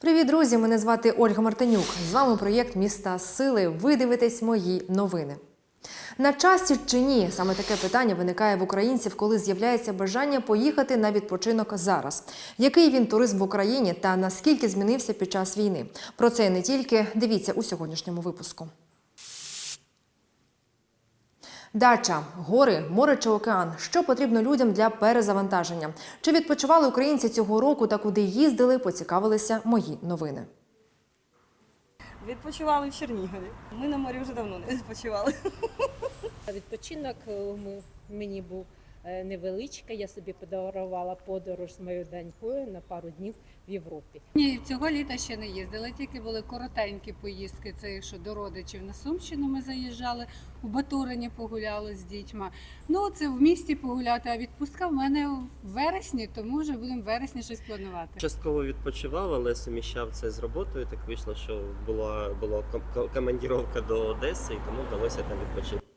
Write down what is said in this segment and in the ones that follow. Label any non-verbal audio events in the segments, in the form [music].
Привіт, друзі! Мене звати Ольга Мартинюк. З вами проєкт Міста Сили. Ви дивитесь мої новини. На часі чи ні? Саме таке питання виникає в українців, коли з'являється бажання поїхати на відпочинок зараз. Який він туризм в Україні та наскільки змінився під час війни? Про це не тільки дивіться у сьогоднішньому випуску. Дача, гори, море чи океан. Що потрібно людям для перезавантаження? Чи відпочивали українці цього року та куди їздили? Поцікавилися мої новини. Відпочивали в Чернігові. Ми на морі вже давно не відпочивали. Відпочинок е, мені був е, невеличкий. Я собі подарувала подорож з моєю донькою на пару днів в Європі. Ні, цього літа ще не їздили, тільки були коротенькі поїздки. Це якщо до родичів на Сумщину ми заїжджали, у Батурині погуляли з дітьми. Ну, це в місті погуляти, а відпустка в мене в вересні, тому вже будемо в вересні щось планувати. Частково відпочивав, але суміщав це з роботою. Так вийшло, що була була ком- ком- командіровка до Одеси, і тому вдалося там відпочити.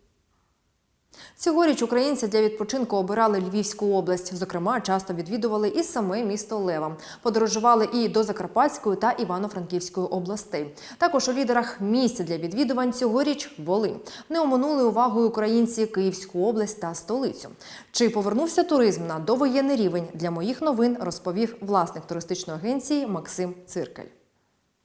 Цьогоріч українці для відпочинку обирали Львівську область. Зокрема, часто відвідували і саме місто Лева. Подорожували і до Закарпатської та Івано-Франківської областей. Також у лідерах місця для відвідувань цьогоріч Волинь. Не оминули увагою українці Київську область та столицю. Чи повернувся туризм на довоєнний рівень для моїх новин, розповів власник туристичної агенції Максим Циркель.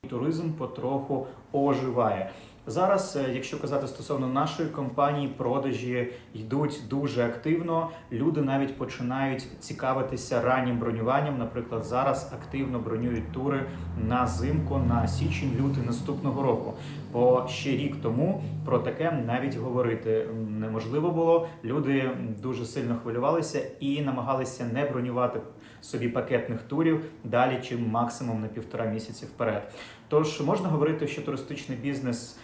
Туризм потроху оживає. Зараз, е, якщо казати стосовно нашої компанії, продажі йдуть дуже активно. Люди навіть починають цікавитися раннім бронюванням. Наприклад, зараз активно бронюють тури на зимку, на січень-лютий наступного року. Бо ще рік тому про таке навіть говорити неможливо було. Люди дуже сильно хвилювалися і намагалися не бронювати собі пакетних турів далі, чим максимум на півтора місяці вперед. Тож можна говорити, що туристичний бізнес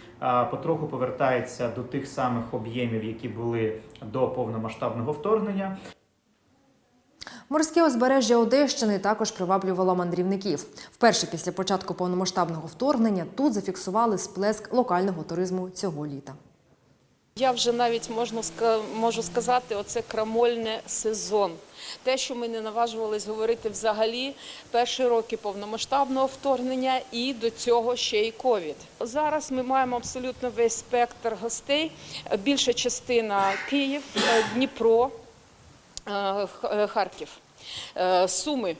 потроху повертається до тих самих об'ємів, які були до повномасштабного вторгнення. Морське узбережжя Одещини також приваблювало мандрівників. Вперше після початку повномасштабного вторгнення тут зафіксували сплеск локального туризму цього літа. Я вже навіть можу сказати, оце крамольне сезон. Те, що ми не наважувались говорити взагалі перші роки повномасштабного вторгнення і до цього ще й ковід. Зараз ми маємо абсолютно весь спектр гостей. Більша частина Київ, е, Дніпро, е, е, Харків, Суми.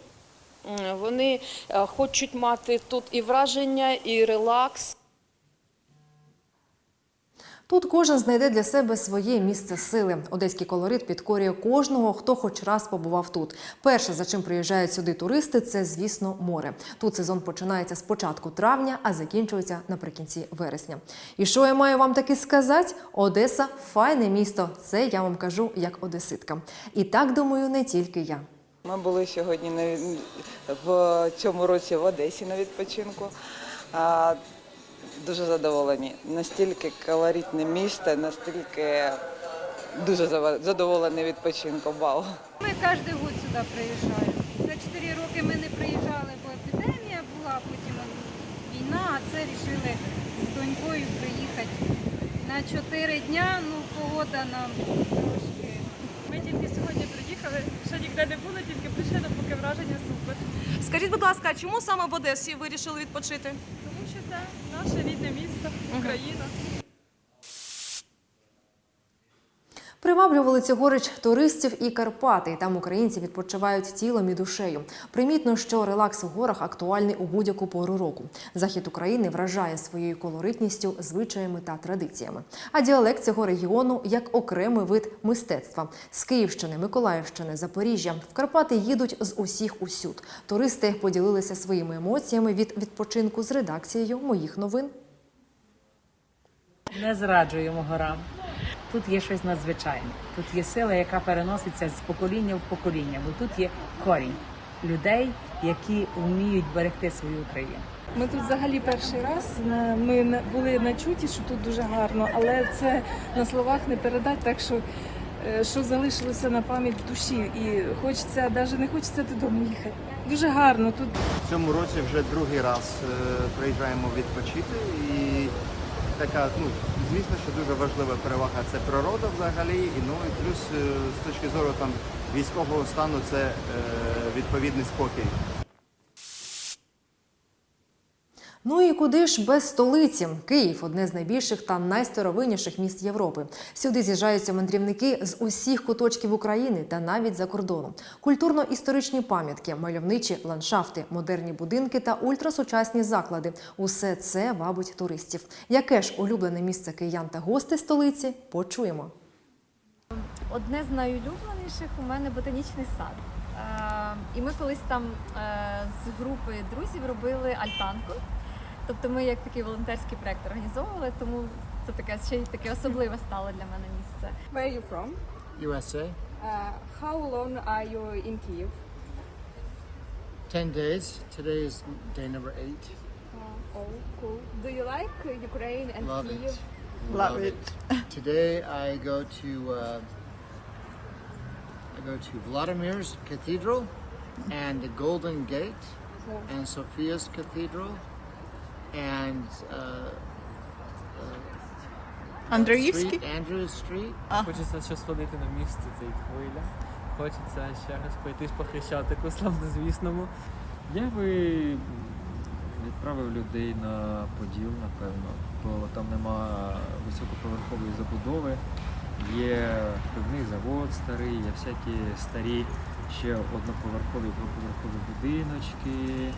Вони хочуть мати тут і враження, і релакс. Тут кожен знайде для себе своє місце сили. Одеський колорит підкорює кожного, хто хоч раз побував тут. Перше, за чим приїжджають сюди туристи, це звісно море. Тут сезон починається з початку травня, а закінчується наприкінці вересня. І що я маю вам таки сказати? Одеса файне місто. Це я вам кажу як одеситка. І так думаю, не тільки я. Ми були сьогодні в цьому році в Одесі на відпочинку. Дуже задоволені. Настільки колоритне місто, настільки дуже задоволені відпочинком. Вау! Ми кожен год сюди приїжджаємо. За 4 роки ми не приїжджали, бо епідемія була, потім війна, а це вирішили з донькою приїхати на 4 дня. Ну, погода нам трошки. Ми тільки сьогодні приїхали, ще ніде не були, тільки прийшли, поки враження супер. Скажіть, будь ласка, а чому саме в Одесі вирішили відпочити? Це наше рідне місто, Україна. Приваблювали цьогоріч туристів і Карпати. Там українці відпочивають тілом і душею. Примітно, що релакс у горах актуальний у будь-яку пору року. Захід України вражає своєю колоритністю, звичаями та традиціями. А діалект цього регіону як окремий вид мистецтва з Київщини, Миколаївщини, Запоріжжя. В Карпати їдуть з усіх усюд. Туристи поділилися своїми емоціями від відпочинку з редакцією моїх новин. Не зраджуємо горам. Тут є щось надзвичайне. Тут є сила, яка переноситься з покоління в покоління. Бо тут є корінь людей, які вміють берегти свою Україну. Ми тут взагалі перший раз. Ми на- були начуті, що тут дуже гарно, але це на словах не передати, так що, е, що залишилося на пам'ять в душі. І хочеться, навіть не хочеться додому їхати. Дуже гарно тут. В цьому році вже другий раз е, приїжджаємо відпочити і така, ну звісно, що дуже важлива перевага це природа взагалі, і ну і плюс е, з точки зору там військового стану це е, відповідний спокій. Ну і куди ж без столиці? Київ одне з найбільших та найстаровинніших міст Європи. Сюди з'їжджаються мандрівники з усіх куточків України та навіть за кордону. Культурно-історичні пам'ятки, мальовничі ландшафти, модерні будинки та ультрасучасні заклади усе це вабить туристів. Яке ж улюблене місце киян та гостей столиці? Почуємо. Одне з найулюбленіших у мене ботанічний сад. Е, і ми колись там е, з групи друзів робили альтанку. Тобто ми як такий волонтерський проект організовували, тому це таке ще й таке особливе стало для мене місце. Where are you from? USA. Uh, how long are you in Kyiv? 10 days. Today is day number eight. Uh, oh, cool. Do you like uh, Ukraine and Love Kyiv? it. Love it. [laughs] Today I go to uh, I go to Vladimir's Cathedral and the Golden Gate and Sophia's Cathedral And uh, Андріївський? Street, Andrews Street. Хочеться ще сходити на місце цей хвиля. Хочеться ще раз пройтись по хрещатику славнозвісному. Я би відправив людей на Поділ, напевно, бо там нема високоповерхової забудови. Є пивний завод старий, є всякі старі ще одноповерхові, двоповерхові будиночки,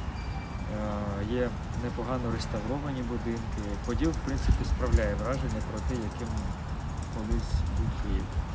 є непогано реставровані будинки. Поділ, в принципі, справляє враження про те, яким колись був Київ.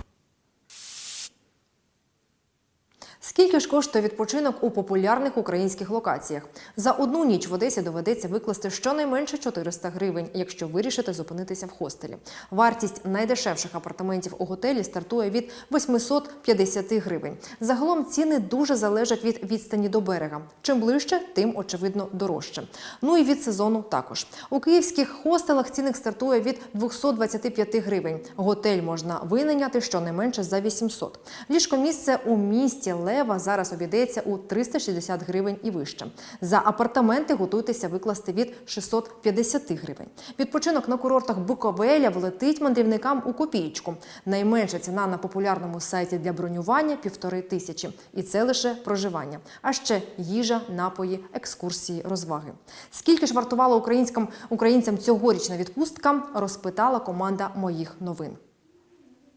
Скільки ж коштує відпочинок у популярних українських локаціях? За одну ніч в Одесі доведеться викласти щонайменше 400 гривень, якщо вирішите зупинитися в хостелі. Вартість найдешевших апартаментів у готелі стартує від 850 гривень. Загалом ціни дуже залежать від відстані до берега. Чим ближче, тим очевидно дорожче. Ну і від сезону також. У київських хостелах цінник стартує від 225 гривень. Готель можна винайняти щонайменше за 800. Ліжкомісце у місті Лева зараз обійдеться у 360 гривень і вище. За апартаменти готуйтеся викласти від 650 гривень. Відпочинок на курортах Буковеля влетить мандрівникам у копійку. Найменша ціна на популярному сайті для бронювання півтори тисячі. І це лише проживання. А ще їжа, напої, екскурсії, розваги. Скільки ж вартувала українським українцям цьогорічна відпустка, розпитала команда моїх новин.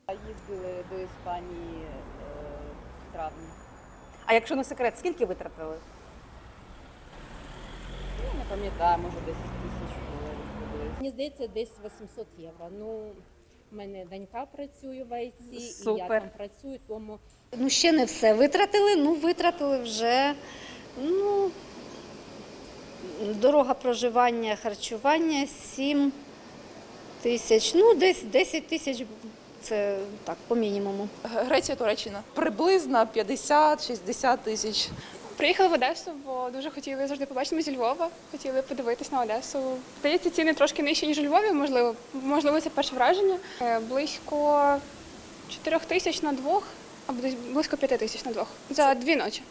Їздили до Іспанії. А якщо не секрет, скільки витратили? Я не пам'ятаю, може десь тисячу доларів приблизно. Мені здається, десь 800 євро. Ну, в мене донька працює в ІТ, і я Супер. там працюю, тому Ну ще не все витратили. Ну витратили вже ну дорога проживання, харчування 7 тисяч. Ну десь 10 тисяч. Це так, по мінімуму. Греція, Туреччина. Приблизно 50-60 тисяч. Приїхали в Одесу, бо дуже хотіли завжди побачити ми зі Львова. Хотіли подивитись на Одесу. Здається, ціни трошки нижчі, ніж у Львові, можливо. Можливо, це перше враження. Е, Близько 4 тисяч на двох, або десь близько 5 тисяч на двох за дві ночі.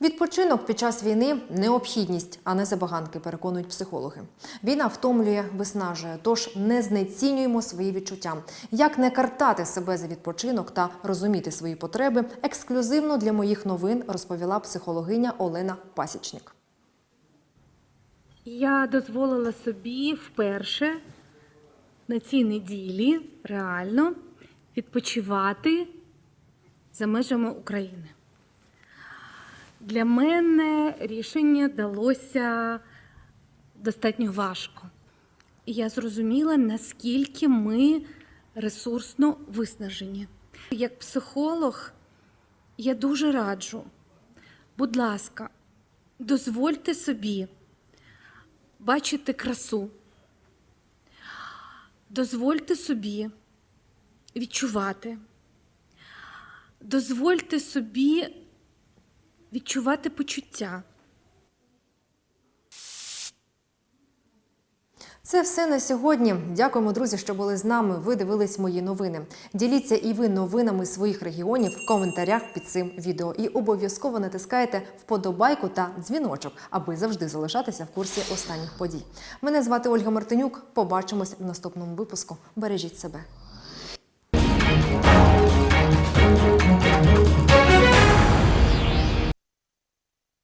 Відпочинок під час війни необхідність, а не забаганки, переконують психологи. Війна втомлює, виснажує, тож не знецінюємо свої відчуття. Як не картати себе за відпочинок та розуміти свої потреби, ексклюзивно для моїх новин розповіла психологиня Олена Пасічник. Я дозволила собі вперше на цій неділі реально відпочивати за межами України. Для мене рішення далося достатньо важко. І я зрозуміла, наскільки ми ресурсно виснажені. Як психолог, я дуже раджу, будь ласка, дозвольте собі бачити красу. Дозвольте собі відчувати. Дозвольте собі відчувати почуття. Це все на сьогодні. Дякуємо, друзі, що були з нами. Ви дивились мої новини. Діліться і ви новинами своїх регіонів в коментарях під цим відео. І обов'язково натискайте вподобайку та дзвіночок, аби завжди залишатися в курсі останніх подій. Мене звати Ольга Мартинюк. Побачимось в наступному випуску. Бережіть себе.